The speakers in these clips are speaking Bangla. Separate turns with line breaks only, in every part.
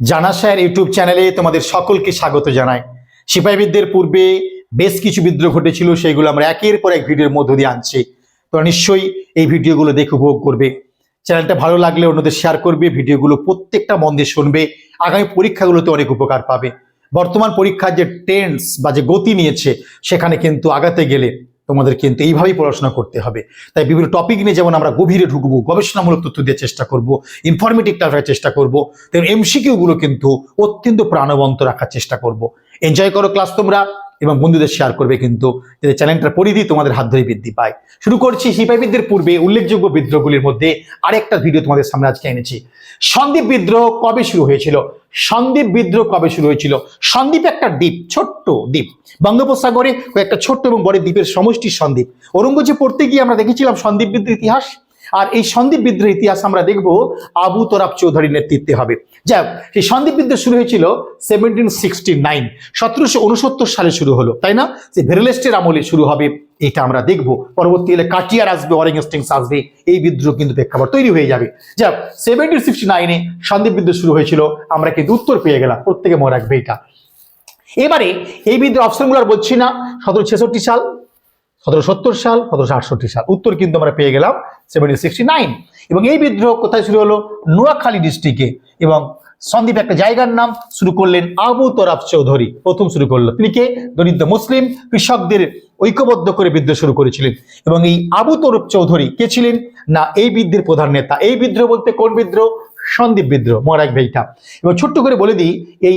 জানা স্যার ইউটিউব চ্যানেলে তোমাদের সকলকে স্বাগত জানাই। সিপাহীবিদদের পূর্বে বেশ কিছু বিদ্রোহ ঘটেছিল, সেইগুলো আমরা একের পর এক ভিডিওর মধ্য দিয়ে আনছি। তোমরা নিশ্চয়ই এই ভিডিওগুলো দেখে উপভোগ করবে। চ্যানেলটা ভালো লাগলে অন্যদের শেয়ার করবে, ভিডিওগুলো প্রত্যেকটা মন দিয়ে শুনবে। আগামী পরীক্ষাগুলোতে অনেক উপকার পাবে। বর্তমান পরীক্ষার যে টেন্স বা যে গতি নিয়েছে, সেখানে কিন্তু আগাতে গেলে তোমাদের কিন্তু এইভাবেই পড়াশোনা করতে হবে। তাই বিভিন্ন টপিক নিয়ে যেমন আমরা গভীরে ঢুকবো, গবেষণামূলক তথ্য দেওয়ার চেষ্টা করব ইনফরমেটিভ রাখার চেষ্টা করব, তেমন এমসিকিউগুলো কিন্তু অত্যন্ত প্রাণবন্ত রাখার চেষ্টা করব। এনজয় করো ক্লাস তোমরা। এবং বন্ধুদের শেয়ার করবে কিন্তু যাতে চ্যানেলটার পরিধি তোমাদের হাত ধরে বৃদ্ধি পায়। শুরু করছি সিপাহীবিদদের পূর্বে উল্লেখযোগ্য বিদ্রোহগুলির মধ্যে আরেকটা ভিডিও তোমাদের সামনে আজকে এনেছি। সন্দীপ বিদ্রোহ কবে শুরু হয়েছিল? সন্দীপ বিদ্রোহ কবে শুরু হয়েছিল? সন্দীপ একটা দ্বীপ, ছোট্ট দ্বীপ। বঙ্গোপসাগরে কয়েকটা ছোট্ট এবং বড় দ্বীপের সমষ্টি সন্দীপ। ঔরঙ্গজেব পড়তে গিয়ে আমরা দেখেছিলাম সন্দীপ বিদ্রোহ ইতিহাস। আর এই সন্দীপ বিদ্রোহ ইতিহাস আমরা দেখব আবু তোরাব চৌধুরীর নেতৃত্বে হবে। যাক সেই সন্দীপ বিদ্রোহ শুরু হয়েছিল সেভেন্টিন সিক্সটি নাইন সতেরোশো উনসত্তর সালে শুরু হলো, তাই না? যে ভেরেলেস্টের আমলে শুরু হবে, এটা আমরা দেখব। পরবর্তীকালে কাটিয়ার আসবে অরেঞ্জ স্টিংস আসবে, এই বিদ্রোহ কিন্তু প্রেক্ষাপট তৈরি হয়ে যাবে। যাক সেভেন্টিন সিক্সটি নাইনে সন্দীপ বিদ্রোহ শুরু হয়েছিল, আমরা কিন্তু উত্তর পেয়ে গেলাম, প্রত্যেকে মনে রাখবে এটা। এবারে এই বিদ্রোহ অপশনগুলো আর বলছি না সতেরো ছেষট্টি সাল সতেরোশো সত্তর সাল সতেরোশো আটষট্টি সাল। উত্তর কিন্তু আমরা পেয়ে গেলাম সেভেন্টিন সিক্সটি নাইন এবং এই বিদ্রোহ কোথায় শুরু হলো? নোয়াখালী ডিস্ট্রিক্টে এবং সন্দীপ একটা জায়গার নাম শুরু করলেন আবু তরাফ চৌধুরী। প্রথম শুরু করল তিনি কে? দরিদ্র মুসলিম, কৃষকদের ঐক্যবদ্ধ করে বিদ্রোহ শুরু করেছিলেন। এবং এই আবু তরফ চৌধুরী কে ছিলেন? না, এই বিদ্রোহের প্রধান নেতা। এই বিদ্রোহ বলতে কোন বিদ্রোহ? সন্দীপ বিদ্রোহ মরাক ভাইটা। এবং ছোট্ট করে বলে দিই, এই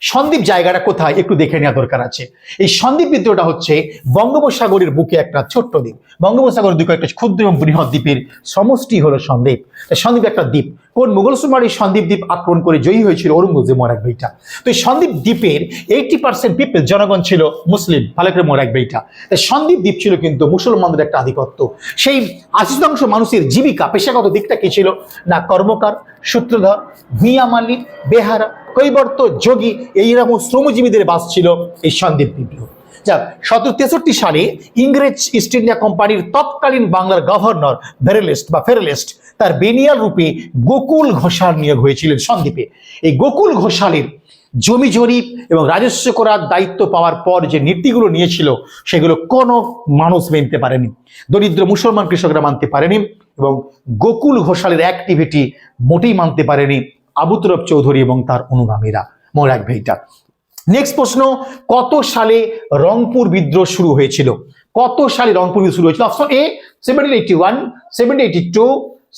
সন্দীপ জায়গাটা কোথায় একটু দেখে নেওয়া দরকার আছে। এই সন্দীপ বিদ্রোহটা হচ্ছে বঙ্গোপসাগরের বুকে একটা ছোট্ট দ্বীপ। বঙ্গোপসাগরের দিকে একটা ক্ষুদ্র এবং বৃহৎ দ্বীপের সমষ্টি হলো সন্দীপ তাই সন্দীপ একটা দ্বীপ। কোন মুঘল সুমার এই সন্দীপ দ্বীপ আক্রমণ করে জয়ী হয়েছিল? ঔরঙ্গজেব মরাক বইটা তো এই সন্দীপ দ্বীপের এইটি পার্সেন্ট পিপল জনগণ ছিল মুসলিম। ভালো করে মরাক বইটা তাই সন্দীপ দ্বীপ ছিল কিন্তু মুসলমানদের একটা আধিপত্য। সেই আশি শতাংশ মানুষের জীবিকা, পেশাগত দিকটা কি ছিল? না কর্মকার সূত্রধর ভূঁইয়া মালিক বেহারা, কৈবর্ত, যোগী এইরকম শ্রমজীবীদের বাস ছিল এই সন্দীপ বিদ্রোহ যাক, সতেরো তেষট্টি সালে ইংরেজ ইস্ট ইন্ডিয়া কোম্পানির তৎকালীন বাংলার গভর্নর ভেরেলেস্ট বা ফেরেলেস্ট তার বেনিয়াল রূপে গোকুল ঘোষাল নিয়োগ হয়েছিলেন সন্দীপে এই গোকুল ঘোষালের জমি জরিপ এবং রাজস্ব করার দায়িত্ব পাওয়ার পর যে নীতিগুলো নিয়েছিল, সেগুলো কোনো মানুষ মানতে পারেনি। দরিদ্র মুসলমান কৃষকরা মানতে পারেনি। এবং গোকুল ঘোষালের অ্যাক্টিভিটি মোটেই মানতে পারেনি আবু তরফ চৌধুরী এবং তার অনুগামীরা। মনে রাখবে এটা। নেক্সট প্রশ্ন, কত সালে রংপুর বিদ্রোহ শুরু হয়েছিল? কত সালে রংপুর বিদ্রোহ শুরু হয়েছিল? Option A seventeen eighty one seventeen eighty two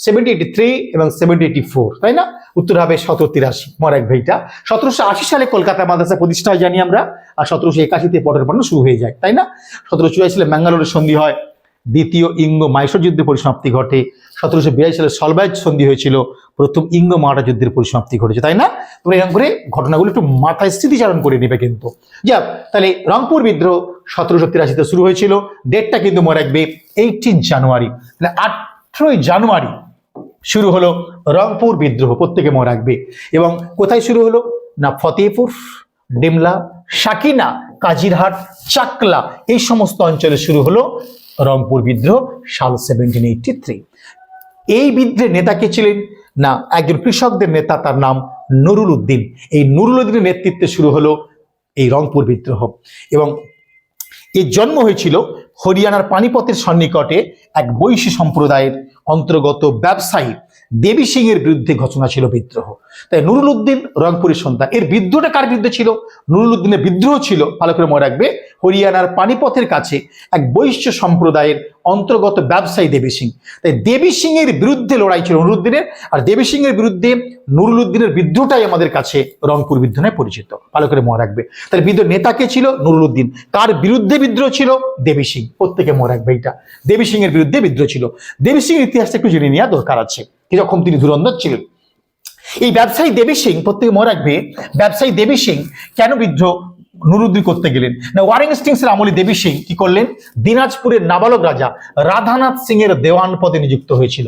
seventy eighty three এবং সেভেন্টি এইটি ফোর তাই না? উত্তর হবে সতেরো তিরাশি। মরাক ভাইটা সতেরোশো আশি সালে কলকাতা মাদ্রাসা প্রতিষ্ঠা জানি আমরা, আর সতেরোশো একাশিতে পটের পণ্য শুরু হয়ে যায়। তাই না? সতেরোশো চুরাশি সালে ম্যাঙ্গালোরের সন্ধি হয়। দ্বিতীয় ইঙ্গ মাইশোর যুদ্ধের পরিসমাপ্তি ঘটে। সতেরোশো বিরাশি সালে সলবাইজ সন্ধি হয়েছিল। প্রথম ইঙ্গ মারাঠা যুদ্ধের পরিসমাপ্তি ঘটেছে, তাই না? তোমরা এরকম করে ঘটনাগুলো একটু মাথায় স্মৃতিচারণ করে নেবে কিন্তু। যাক, তাহলে রংপুর বিদ্রোহ সতেরোশো তিরাশিতে শুরু হয়েছিল। ডেটটা কিন্তু মনে রাখবে এইটিন জানুয়ারি। তাহলে আঠেরোই জানুয়ারি শুরু হলো রংপুর বিদ্রোহ, প্রত্যেকে মনে রাখবে। এবং কোথায় শুরু হলো? না, ফতেহপুর, ডিমলা, সাকিনা কাজিরহাট, চাকলা, এই সমস্ত অঞ্চলে শুরু হলো রংপুর বিদ্রোহ, সাল সেভেন্টিন এইটটি থ্রি এই বিদ্রোহের নেতা কে ছিলেন? না, একজন কৃষকদের নেতা, তার নাম নুরুল উদ্দিন। এই নুরুল উদ্দিনের নেতৃত্বে শুরু হলো এই রংপুর বিদ্রোহ। এবং এর জন্ম হয়েছিল হরিয়ানার পানিপথের সন্নিকটে এক বৈশী সম্প্রদায়ের অন্তর্গত ব্যবসায়ী দেবী সিং এর বিরুদ্ধে ঘোষণা ছিল বিদ্রোহ। তাই নুরুল উদ্দিন রংপুরের সন্তান। এর বিদ্রোহটা কার বিরুদ্ধে ছিল? নুরুল উদ্দিনের বিদ্রোহ ছিল, ভালো করে মনে রাখবে, হরিয়ানার পানিপথের কাছে এক বৈশ্য সম্প্রদায়ের অন্তর্গত ব্যবসায়ী দেবী সিং। তাই দেবী সিং এর বিরুদ্ধে লড়াই ছিল নুরুদ্দিনের আর দেবী সিং এর বিরুদ্ধে নুরুল উদ্দিনের বিদ্রোহটাই আমাদের কাছে রংপুর বিদ্রোহ নামে পরিচিত, ভালো করে মনে রাখবে। তাহলে বিদ্রোহ নেতা কে ছিল? নুরুল উদ্দিন। কার বিরুদ্ধে বিদ্রোহ ছিল? দেবী সিং। প্রত্যেকে মনে রাখবে এটা দেবী সিং এর বিরুদ্ধে বিদ্রোহ ছিল। দেবী সিং ইতিহাসটা একটু জেনে নেওয়া দরকার আছে, কীরকম তিনি ধুরন্ধর ছিলেন। এই ব্যবসায়ী দেবী সিং, প্রত্যেকে মনে রাখবে, ব্যবসায়ী দেবী সিং কেন বিদ্রোহ নুরুদ্দিন করতে গেলেন? না ওয়ারিং স্টিংসের আমলে দেবী সিং কি করলেন? দিনাজপুরের নাবালক রাজা রাধানাথ সিং এর দেওয়ান পদে নিযুক্ত হয়েছিল।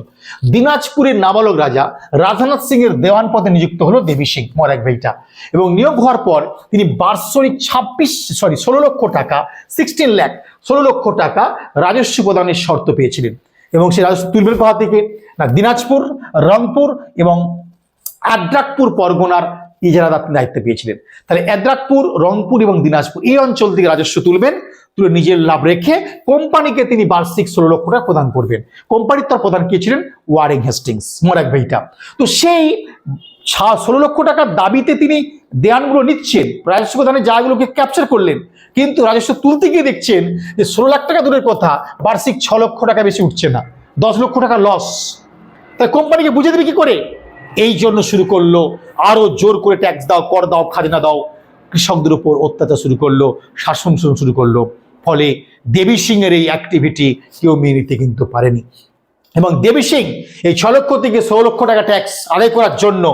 দিনাজপুরের নাবালক রাজা রাধানাথ সিং এর দেওয়ান পদে নিযুক্ত হলো দেবী সিং মরাক ভাইটা এবং নিয়োগ হওয়ার পর তিনি বার্ষিক ছাব্বিশ সরি ষোলো লক্ষ টাকা সিক্সটিন ল্যাখ ষোলো লক্ষ টাকা রাজস্ব প্রদানের শর্ত পেয়েছিলেন। এবং সে রাজস্ব তুলবেন কোথা থেকে না, দিনাজপুর, রংপুর এবং আদ্রাকপুর পরগনার ইজারাদার তিনি দায়িত্ব পেয়েছিলেন। তাহলে এদ্রাকপুর রংপুর এবং দিনাজপুর এই অঞ্চল থেকে রাজস্ব তুলবেন, তুলে নিজের লাভ রেখে কোম্পানিকে তিনি বার্ষিক ষোলো লক্ষ টাকা প্রদান করবেন। কোম্পানির তার প্রদান কে ছিলেন? ওয়ারিং হেস্টিংস মোরাক ভাইটা তো সেই ষোলো লক্ষ টাকার দাবিতে তিনি দেয়ানগুলো নিচ্ছেন। রাজস্ব প্রধানের জায়গাগুলোকে ক্যাপচার করলেন কিন্তু রাজস্ব তুলতে গিয়ে দেখছেন যে ষোলো লাখ টাকা দূরের কথা, বার্ষিক ছ লক্ষ টাকা বেশি উঠছে না, দশ লক্ষ টাকা লস তাই কোম্পানিকে বুঝে দেবে কি করে? এই জন্য শুরু করল, আরও জোর করে ট্যাক্স দাও, কর দাও, খাজনা দাও। কৃষকদের উপর অত্যাচার শুরু করল, শাসন শুরু করল। ফলে দেবী সিংয়ের এই অ্যাক্টিভিটি কেউ মেনে নিতে কিন্তু পারেনি। এবং দেবী সিং এই ছ লক্ষ থেকে ষোলো লক্ষ টাকা ট্যাক্স আদায় করার জন্য,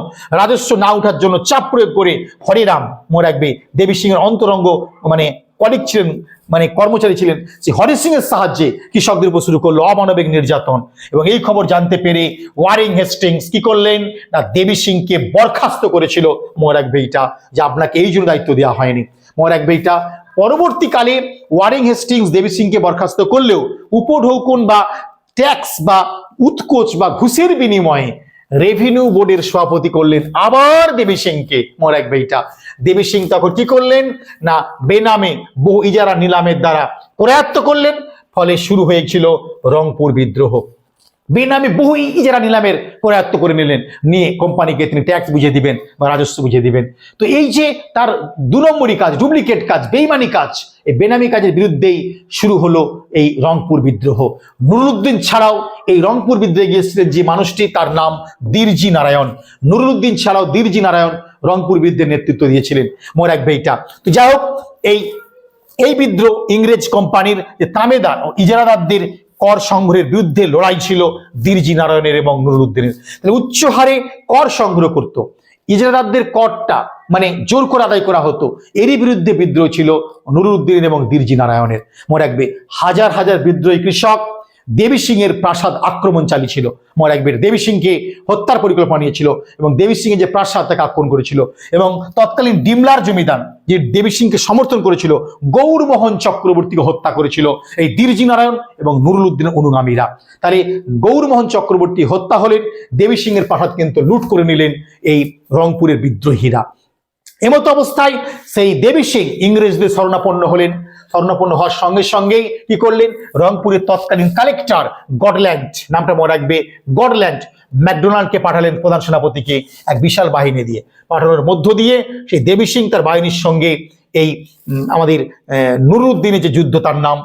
রাজস্ব না ওঠার জন্য চাপ প্রয়োগ করে হরিরাম, মনে রাখবে, দেবী সিংয়ের অন্তরঙ্গ মানে কলিক ছিলেন মানে কর্মচারী ছিলেন সেই হরি সিং এর সাহায্যে কৃষকদের উপর শুরু করল অমানবিক নির্যাতন। এবং এই খবর জানতে পেরে ওয়ারিং হেস্টিংস কি করলেন? না, দেবী সিংকে বরখাস্ত করেছিল মোরাক বেইটা যে আপনাকে এই জন্য দায়িত্ব দেওয়া হয়নি। মোরাক বেইটা পরবর্তীকালে ওয়ারিং হেস্টিংস দেবী সিংকে বরখাস্ত করলেও উপঢৌকন বা ট্যাক্স বা উৎকোচ বা ঘুষের বিনিময়ে রেভিনিউ বোর্ডের সভাপতি করলেন আবার দেবী সিংকে রাখবে বেইটা দেবী সিং তখন কি করলেন? না, বেনামে বহু ইজারা নিলামের দ্বারা প্রয়াত্ত করলেন, ফলে শুরু হয়েছিল রংপুর বিদ্রোহ। বেনামে বহু ইজারা নিলামের করায়ত্ত করে নিলেন। নিয়ে কোম্পানিকে তিনি ট্যাক্স বুঝিয়ে দিবেন বা রাজস্ব বুঝিয়ে দিবেন। তো এই যে তার দু নম্বরই কাজ ডুপ্লিকেট কাজ, বেইমানি কাজ, এই বেনামি কাজের বিরুদ্ধেই শুরু হলো এই রংপুর বিদ্রোহ। নুরুদ্দিন ছাড়াও এই রংপুর বিদ্রোহে গিয়েছিলেন যে মানুষটি, তার নাম দীরজি নারায়ণ। নুরুদ্দিন ছাড়াও দীরজি নারায়ণ রংপুর বিদ্রোহের নেতৃত্ব দিয়েছিলেন। মোরাক বেইটা তো যাই হোক, এই এই বিদ্রোহ ইংরেজ কোম্পানির যে তামেদার ও ইজারাদারদের কর সংগ্রহের বিরুদ্ধে লড়াই ছিল দীর্জি নারায়ণের এবং নুরুদ্দিনের। তাহলে উচ্চ হারে কর সংগ্রহ করত। ইজারাদারদের করটা মানে জোর করে আদায় করা হতো। এরই বিরুদ্ধে বিদ্রোহ ছিল নুরুদ্দিন এবং দীর্জি নারায়ণের। মনে রাখবে, হাজার হাজার বিদ্রোহী কৃষক দেবী সিং এর প্রাসাদ আক্রমণ চালিয়েছিল। রাখবে দেবী সিংকে হত্যার পরিকল্পনা নিয়েছিল এবং দেবী সিং এর যে প্রাসাদ তাকে আক্রমণ করেছিল এবং তৎকালীন ডিমলার জমিদার যে দেবী সিংকে সমর্থন করেছিল, গৌরমোহন চক্রবর্তীকে হত্যা করেছিল এই দীরজি নারায়ণ এবং নুরুল উদ্দিনের অনুগামীরা। তাহলে গৌরমোহন চক্রবর্তী হত্যা হলেন, দেবী সিং এর প্রাসাদ কিন্তু লুট করে নিলেন এই রংপুরের বিদ্রোহীরা। এমতো অবস্থায় সেই দেবী সিং ইংরেজদের শরণাপন্ন হলেন স্বর্ণপন্ন হওয়ার সঙ্গে সঙ্গেই কি করলেন? রংপুরের তৎকালীন কালেক্টর গডল্যান্ড নামটা মনে রাখবে। গডল্যান্ড ম্যাকডোনাল্ডকে পাঠালেন প্রধান সেনাপতিকে এক বিশাল বাহিনী দিয়ে। পাঠানোর মধ্য দিয়ে সেই দেবী সিং তার বাহিনীর সঙ্গে এই আমাদের নুরুদ্দিনের যে যুদ্ধ, তার নাম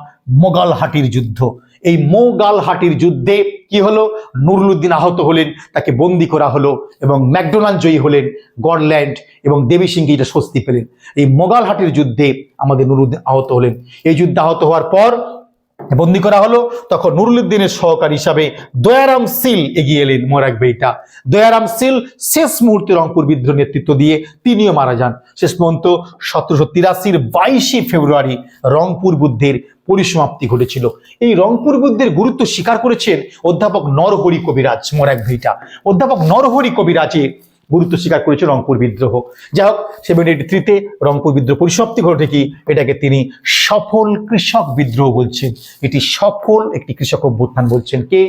মোগালহাটির যুদ্ধ। এই মোগালহাটির যুদ্ধে কি হলো? নুরুলুদ্দিন আহত হলেন, তাকে বন্দি করা হলো এবং ম্যাকডোনাল্ড জয়ী হলেন, গডল্যান্ড এবং দেবী সিংকে এটা স্বস্তি পেলেন। এই মোগালহাটির যুদ্ধে আমাদের নুরুদ্দিন আহত হলেন। এই যুদ্ধে আহত হওয়ার পর বন্দি করা হলো। তখন নুরুলুদ্দিনের সহকারী হিসাবে দয়ারাম সিল এগিয়ে এলেন মোরাক বেইটা। দয়ারাম সিল শেষ মুহূর্তে রংপুর বিদ্রোহ নেতৃত্ব দিয়ে তিনিও মারা যান। শেষ পর্যন্ত সতেরোশো তিরাশির বাইশে ফেব্রুয়ারি রংপুর বুদ্ধের পরিসমাপ্তি ঘটেছিল। এই রংপুর বুদ্ধের গুরুত্ব স্বীকার করেছেন অধ্যাপক নরহরি কবিরাজ মোরাক ভেইটা অধ্যাপক নরহরি কবিরাজের গুরুত্ব স্বীকার করেছে রংপুর বিদ্রোহ। যাই হোক সেভেন এইটি থ্রিতে রংপুর বিদ্রোহ পরিসমাপ্তি ঘটে কি এটাকে তিনি সফল কৃষক বিদ্রোহ বলছেন। এটি সফল একটি কৃষক অভ্যুত্থান বলছেন কে?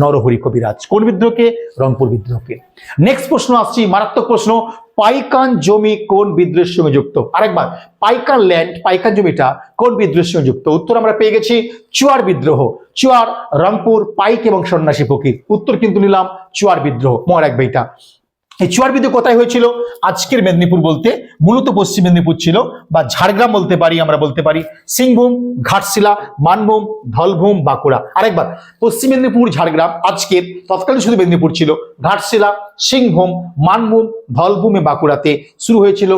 নরহরি কবিরাজ। কোন বিদ্রোহকে? রংপুর বিদ্রোহকে। নেক্সট প্রশ্ন আসছি, মারাত্মক প্রশ্ন, পাইকান জমি কোন বিদ্রোহের সঙ্গে যুক্ত? আরেকবার, পাইকান ল্যান্ড পাইকান জমিটা কোন বিদ্রোহের সঙ্গে যুক্ত? উত্তর আমরা পেয়ে গেছি, চুয়ার বিদ্রোহ। চুয়ার রংপুর পাইক এবং সন্ন্যাসী ফকির। উত্তর কিন্তু নিলাম, চুয়ার বিদ্রোহ। মহার এক বইটা এই চুয়ার বিদ্রোহ কোথায় হয়েছিল? আজকের মেদিনীপুর বলতে, মূলত পশ্চিম মেদিনীপুর ছিল, বা ঝাড়গ্রাম বলতে পারি আমরা, বলতে পারি। সিংভূম, ঘাটশিলা, মানভূম, ধলভূম, বাঁকুড়া। আরেকবার, পশ্চিম মেদিনীপুর, ঝাড়গ্রাম, আজকের, তৎকালীন শুধু মেদিনীপুর ছিল। ঘাটশিলা, সিংভূম, মানভূম, ধলভূম বাঁকুড়াতে শুরু হয়েছিল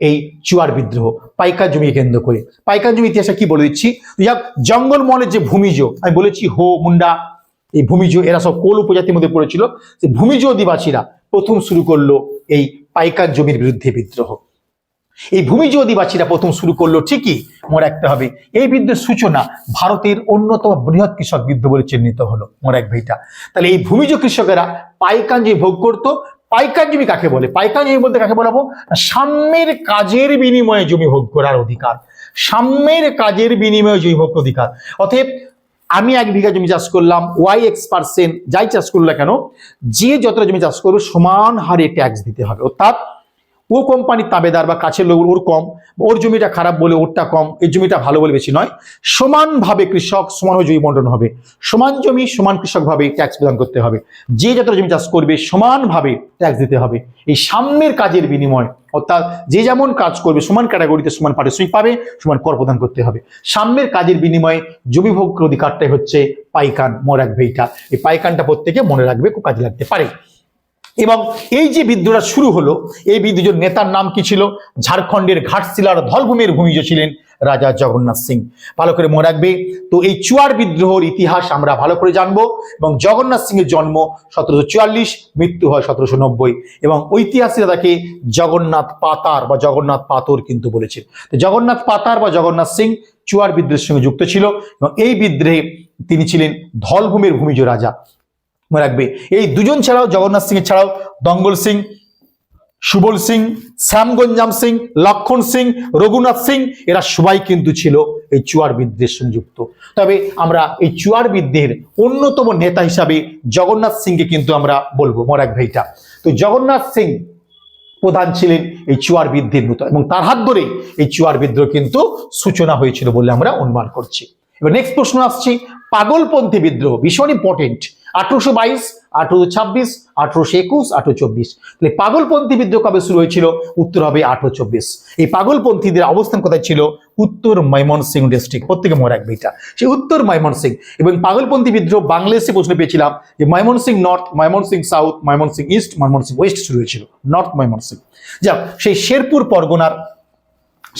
এই চুয়ার বিদ্রোহ, পাইকার জমি কেন্দ্র করে। পাইকার জমি ইতিহাসে কি বলে দিচ্ছি? জঙ্গলমহলের যে ভূমিজ, আমি বলেছি হো, মুন্ডা, এই ভূমিজ, এরা সব কোল উপজাতির মধ্যে পড়েছিল। ভূমিজ অধিবাসীরা প্রথম শুরু করল এই পাইকার জমির বিরুদ্ধে বিদ্রোহ। এই ভূমিজ অধিবাসীরা প্রথম শুরু করল ঠিকই, মনে রাখতে হবে। এই বিদ্রোহের সূচনা ভারতের অন্যতম বৃহৎ কৃষক বিদ্রোহ বলে চিহ্নিত হলো মোরাক ভাইটা তাহলে এই ভূমিজ কৃষকেরা পাইকান জমি ভোগ করতো। পাইকার জমি কাকে বলে? পাইকান জমি বলতে কাকে বলাবো? সাম্যের কাজের বিনিময়ে জমি ভোগ করার অধিকার। সাম্যের কাজের বিনিময়ে জমি ভোগ অধিকার। অতএব আমি এক বিঘা জমি চাষ করলাম ওয়াই এক্স পার্সেন্ট যাই চাষ করল কেন, যে যতটা জমি চাষ করবে সমান হারে ট্যাক্স দিতে হবে। অর্থাৎ ও কোম্পানির তাবেদার বা কাছের লোক, ওর কম। ওর জমিটা খারাপ বলে ওরটা কম, এর জমিটা ভালো বলে বেশি নয়। সমানভাবে কৃষক সমানভাবে জমি বন্টন হবে। সমান জমি, সমান কৃষকভাবে ট্যাক্স প্রদান করতে হবে। যে যত জমি চাষ করবে, সমানভাবে ট্যাক্স দিতে হবে। এই সাম্যের কাজের বিনিময়, অর্থাৎ যে যেমন কাজ করবে, সমান ক্যাটাগরিতে সমান পারিশ্রমিক পাবে, সমান কর প্রদান করতে হবে। সাম্যের কাজের বিনিময়ে জমি ভোগ অধিকারটাই হচ্ছে পাইকান মনে রাখবে এইটা এই পাইকানটা প্রত্যেকে মনে রাখবে, খুব কাজে লাগতে পারে। এবং এই যে বিদ্রোহটা শুরু হলো, এই বিদ্রোহের নেতার নাম কি ছিল? ঝাড়খণ্ডের ঘাটশিলার ধলভূমির ভূমিজ ছিলেন রাজা জগন্নাথ সিং। ভালো করে মনে রাখবে, তো এই চুয়ার বিদ্রোহর ইতিহাস আমরা ভালো করে জানব এবং জগন্নাথ সিং এর জন্ম সতেরোশো চুয়াল্লিশ, মৃত্যু হয় সতেরোশো নব্বই এবং ঐতিহাসিকরা তাকে জগন্নাথ পাতার বা জগন্নাথ পাতর কিন্তু বলেছে। তো জগন্নাথ পাতার বা জগন্নাথ সিং চুয়ার বিদ্রোহের সঙ্গে যুক্ত ছিল এবং এই বিদ্রোহে তিনি ছিলেন ধলভূমির ভূমিজ রাজা। মনে রাখবে। এই দুজন ছাড়াও, জগন্নাথ সিং ছাড়াও, দঙ্গল সিং, সুবল সিং, শ্যামগঞ্জাম সিং, লক্ষণ সিং, রঘুনাথ সিং, এরা সবাই কিন্তু ছিল এই চুয়ার বিদ্রোহের সংযুক্ত। তবে আমরা এই চুয়ার বিদ্রোহের অন্যতম নেতা হিসাবে জগন্নাথ সিংকে কিন্তু আমরা বলব। মরাক ভাইটা তো জগন্নাথ সিং প্রধান ছিলেন এই চুয়ার বিদ্রোহের মতো এবং তার হাত ধরে এই চুয়ার বিদ্রোহ কিন্তু সূচনা হয়েছিল বলে আমরা অনুমান করছি। এবার নেক্সট প্রশ্ন আসছি, পাগলপন্থী বিদ্রোহ ভীষণ ইম্পর্টেন্ট আঠারোশো বাইশ, আঠারোশো ছাব্বিশ, আঠারোশো একুশ আঠারো চব্বিশ। তাহলে পাগলপন্থী বিদ্রোহ কবে শুরু হয়েছিল? উত্তর হবে আঠারো চব্বিশ। এই পাগলপন্থীদের অবস্থান কোথায় ছিল? উত্তর ময়মনসিং ডিস্ট্রিক্ট প্রত্যেকে মনে রাখবে এটা সেই উত্তর ময়মনসিং এবং পাগলপন্থী বিদ্রোহ বাংলাদেশে প্রশ্ন পেয়েছিলাম যে Mymensingh north Mymensingh south Mymensingh east Mymensingh west শুরু হয়েছিল। নর্থ ময়মনসিং যাক, সেই শেরপুর পরগনার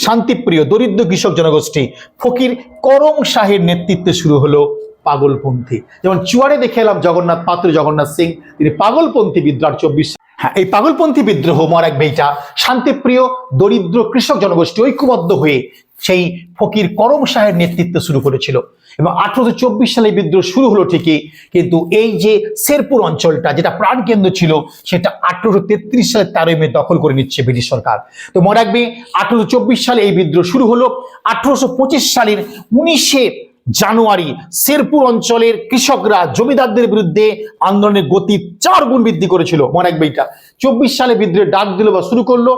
শান্তিপ্রিয়, দরিদ্র কৃষক জনগোষ্ঠী ফকির করম শাহের নেতৃত্বে শুরু হলো পাগলপন্থী। যেমন চুয়ারে দেখে এলাম জগন্নাথ পাত্র, জগন্নাথ সিং, তিনি পাগলপন্থী বিদ্রোহ চব্বিশ হ্যাঁ এই পাগলপন্থী বিদ্রোহ মরাক বেইটা শান্তিপ্রিয়, দরিদ্র কৃষক জনগোষ্ঠী ঐক্যবদ্ধ হয়ে সেই ফকির করম শাহের নেতৃত্বে শুরু করেছিল। এবং আঠারোশো চব্বিশ সালে বিদ্রোহ শুরু হলো ঠিকই, কিন্তু এই যে শেরপুর অঞ্চলটা, যেটা প্রাণকেন্দ্র ছিল, সেটা আঠারোশো তেত্রিশ সালে তেরোই মে দখল করে নিচ্ছে ব্রিটিশ সরকার। তো মনে রাখবে আঠারোশো চব্বিশ সালে এই বিদ্রোহ শুরু হলো। আঠারোশো পঁচিশ সালের উনিশে জানুয়ারি শেরপুর অঞ্চলের কৃষকরা জমিদারদের বিরুদ্ধে আন্দোলনের গতি চার গুণ বৃদ্ধি করেছিল। মনে রাখবে এটা। চব্বিশ সালে বিদ্রোহের ডাক দিল বা শুরু করল।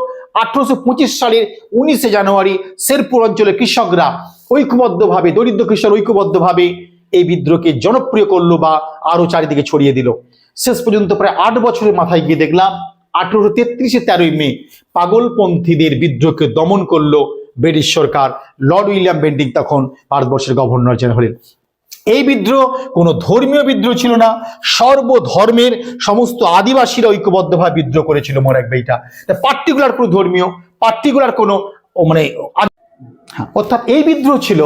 আঠারোশো পঁচিশ সালের উনিশে জানুয়ারি শেরপুর অঞ্চলের কৃষকরা ঐক্যবদ্ধভাবে, দরিদ্র কৃষক ঐক্যবদ্ধভাবে এই বিদ্রোহকে জনপ্রিয় করল বা আরও চারিদিকে ছড়িয়ে দিল। শেষ পর্যন্ত প্রায় আট বছরের মাথায় গিয়ে দেখলাম, আঠারোশো তেত্রিশে তেরোই মে পাগলপন্থীদের বিদ্রোহকে দমন করল ব্রিটিশ সরকার লর্ড উইলিয়াম বেন্টিং তখন ভারতবর্ষের গভর্নর জেনারেল হলেন। এই বিদ্রোহ কোনো ধর্মীয় বিদ্রোহ ছিল না সর্বধর্মের সমস্ত আদিবাসীরা ঐক্যবদ্ধভাবে বিদ্রোহ করেছিল মনে রাখবে এটা পার্টিকুলার কোনো ধর্মীয় পার্টিকুলার কোনো মানে হ্যাঁ, অর্থাৎ এই বিদ্রোহ ছিল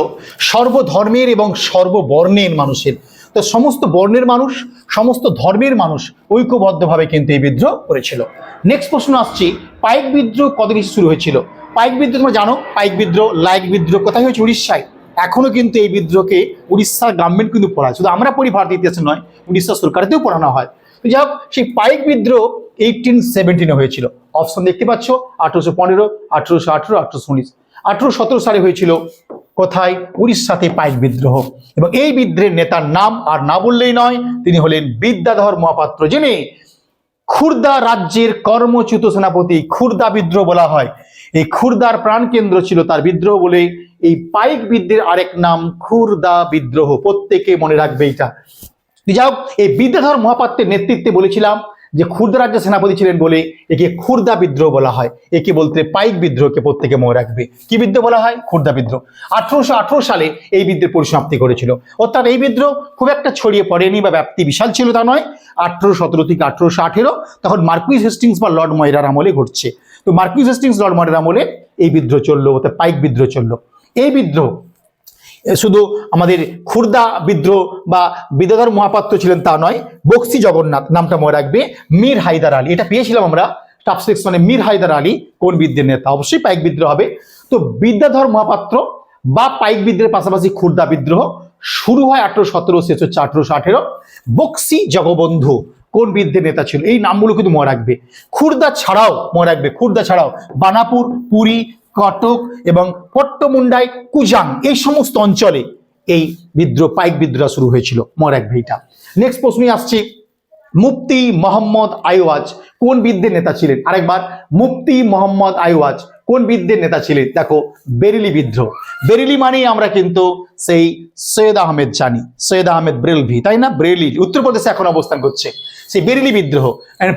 সর্বধর্মের এবং সর্ববর্ণের মানুষের। তো সমস্ত বর্ণের মানুষ সমস্ত ধর্মের মানুষ ঐক্যবদ্ধভাবে কিন্তু এই বিদ্রোহ করেছিল। নেক্সট প্রশ্ন আসছে পাইক বিদ্রোহ কত শুরু হয়েছিল? পাইক বিদ্রোহ, তোমরা জানো, পাইক বিদ্রোহ, লাইক বিদ্রোহ, কোথায় হয়েছে? উড়িষ্যায়। এখনও কিন্তু এই বিদ্রোহকে উড়িষ্যার গভর্নমেন্ট কিন্তু পড়ায়। শুধু আমরা পড়ি ভারতীয় ইতিহাসে নয়, উড়িষ্যা সরকারেতেও পড়ানো হয়। তো যাই হোক, সেই পাইক বিদ্রোহ এইটিন সেভেন্টিনে হয়েছিল। অপশন দেখতে পাচ্ছ, আঠারোশো পনেরো, আঠারোশো আঠেরো, আঠারোশো উনিশ। আঠারোশো সতেরো সালে হয়েছিল কোথায়? উড়িষ্যাতে পাইক বিদ্রোহ। এবং এই বিদ্রোহের নেতার নাম আর না বললেই নয়, তিনি হলেন বিদ্যাধর মহাপাত্র, যিনি খুর্দা রাজ্যের কর্মচ্যুত সেনাপতি খুর্দা বিদ্রোহ বলা হয়। এই খুর্দার প্রাণকেন্দ্র ছিল তার বিদ্রোহ বলে এই পাইক বিদ্রোহের আরেক নাম খুর্দা বিদ্রোহ। প্রত্যেকে মনে রাখবে এটা। যাই হোক, এই বিদ্যাধর মহাপাত্রের নেতৃত্বে বলেছিলাম যে খুর্দা রাজ্যের সেনাপতি ছিলেন বলে একে খুর্দা বিদ্রোহ বলা হয়। একে বলতে পাইক বিদ্রোহকে প্রত্যেকে মনে রাখবে। কি বিদ্রোহ বলা হয়? খুর্দা বিদ্রোহ। আঠারোশো আঠারো সালে এই বিদ্রোহ পরিসমাপ্তি করেছিল। অর্থাৎ এই বিদ্রোহ খুব একটা ছড়িয়ে পড়েনি বা ব্যাপ্তি বিশাল ছিল তা নয়। আঠারো সতেরো থেকে আঠারোশো আঠেরো তখন মার্কুইস হেস্টিংস বা লর্ড ময়রার আমলে ঘটছে। তো মার্কুইস হেস্টিংস, লর্ড ময়রার আমলে এই বিদ্রোহ চলল, অর্থাৎ পাইক বিদ্রোহ চলল। এই বিদ্রোহ শুধু আমাদের খুর্দা বিদ্রোহ বা বিদ্যাধর মহাপাত্র ছিলেন তা নয়, বক্সি জগন্নাথ নামটা মনে রাখবে, মীর হায়দার আলী। এটা পেয়েছিলাম আমরা স্টাফ সেকশনে মীর হায়দার আলী, কোন বিদ্যের নেতা? অবশ্যই পাইক বিদ্রোহ হবে। তো বিদ্যাধর মহাপাত্র বা পাইক বিদ্রোহের পাশাপাশি খুর্দা বিদ্রোহ শুরু হয় আঠারো সতেরো, শেষ হচ্ছে আঠারোশো আঠেরো। বক্সি জগবন্ধু কোন বিদ্যের নেতা ছিল? এই নামগুলো কিন্তু মনে রাখবে। খুর্দা ছাড়াও, মনে রাখবে, খুর্দা ছাড়াও বানাপুর, পুরী কটক এবং পট্টমুন্ডাই, কুজাং এই সমস্ত অঞ্চলে এই বিদ্রোহ, পাইক বিদ্রোহ শুরু হয়েছিল। মরাক ভেইটা। নেক্সট প্রশ্নে আসছি, মুফতি মোহাম্মদ আইওয়াজ কোন বিদ্যের নেতা ছিলেন? আরেকবার, মুফতি মোহাম্মদ আইওয়াজ কোন বিদ্যের নেতা ছিলেন? দেখো, বেরিলি বিদ্রোহ। বেরিলি মানেই আমরা কিন্তু সেই সৈয়দ আহমেদ জানি, সৈয়দ আহমেদ ব্রেলভি, তাই না? ব্রেলি, উত্তরপ্রদেশে এখন অবস্থান করছে। সেই বেরিলি বিদ্রোহ।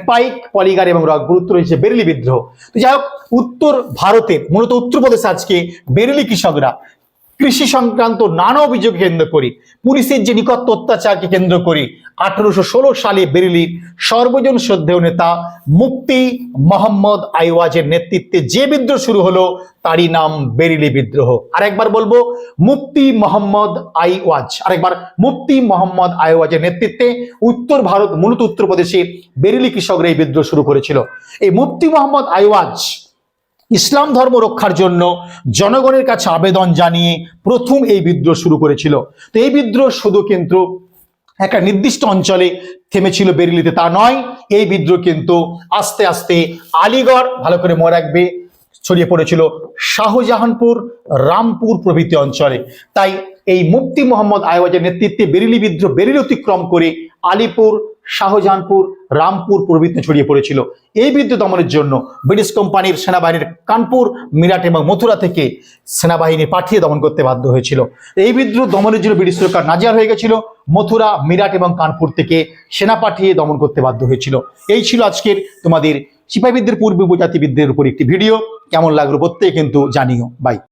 পাইক পলিগার এবং রক গুরুত্ব রয়েছে বেরিলি বিদ্রোহ। তো যাই হোক, উত্তর ভারতের, মূলত উত্তরপ্রদেশ আজকে বেরিলি কৃষকরা কৃষি সংক্রান্ত নানা অভিযোগ কেন্দ্র করি, পুলিশের যে নিকট অত্যাচারকে কেন্দ্র করি আঠারোশো ষোলো সালে বেরিলির সর্বজন শ্রদ্ধেয় নেতা মুফতি মোহাম্মদ আইওয়াজের নেতৃত্বে যে বিদ্রোহ শুরু হলো, তারই নাম বেরিলি বিদ্রোহ। আরেকবার বলব, মুফতি মোহাম্মদ আইওয়াজ, আরেকবার মুফতি মোহাম্মদ আইওয়াজের নেতৃত্বে উত্তর ভারত, মূলত উত্তরপ্রদেশে বেরিলি কৃষকরা এই বিদ্রোহ শুরু করেছিল। এই মুফতি মোহাম্মদ আইওয়াজ ইসলাম ধর্ম রক্ষার জন্য জনগণের কাছে আবেদন জানিয়ে প্রথম এই বিদ্রোহ শুরু করেছিল। তো এই বিদ্রোহ শুধু কিন্তু একটা নির্দিষ্ট অঞ্চলে থেমেছিল বেরিলিতে, তা নয়, এই বিদ্রোহ কিন্তু আস্তে আস্তে আলিগড়, ভালো করে মনে রাখবে, ছড়িয়ে পড়েছিল শাহজাহানপুর, রামপুর প্রভৃতি অঞ্চলে। তাই এই মুফতি মোহাম্মদ আয়ওয়াজের নেতৃত্বে বেরিলি বিদ্রোহ বেরিলি অতিক্রম করে আলিপুর শাহজাহানপুর, রামপুর প্রভৃতি ছড়িয়ে পড়েছিল। এই বিদ্যুৎ দমনের জন্য ব্রিটিশ কোম্পানির সেনাবাহিনীর কানপুর, মিরাট এবং মথুরা থেকে সেনাবাহিনী পাঠিয়ে দমন করতে বাধ্য হয়েছিল। এই বিদ্রোহ দমনের জন্য ব্রিটিশ সরকার নাজিয়ার হয়ে গেছিল। মথুরা, মিরাট এবং কানপুর থেকে সেনা পাঠিয়ে দমন করতে বাধ্য হয়েছিল। এই ছিল আজকের তোমাদের সিপাহীবিদ্যের পূর্ব উপজাতিবিদ্যের উপর একটি ভিডিও। কেমন লাগল প্রত্যেকে কিন্তু জানিও। বাই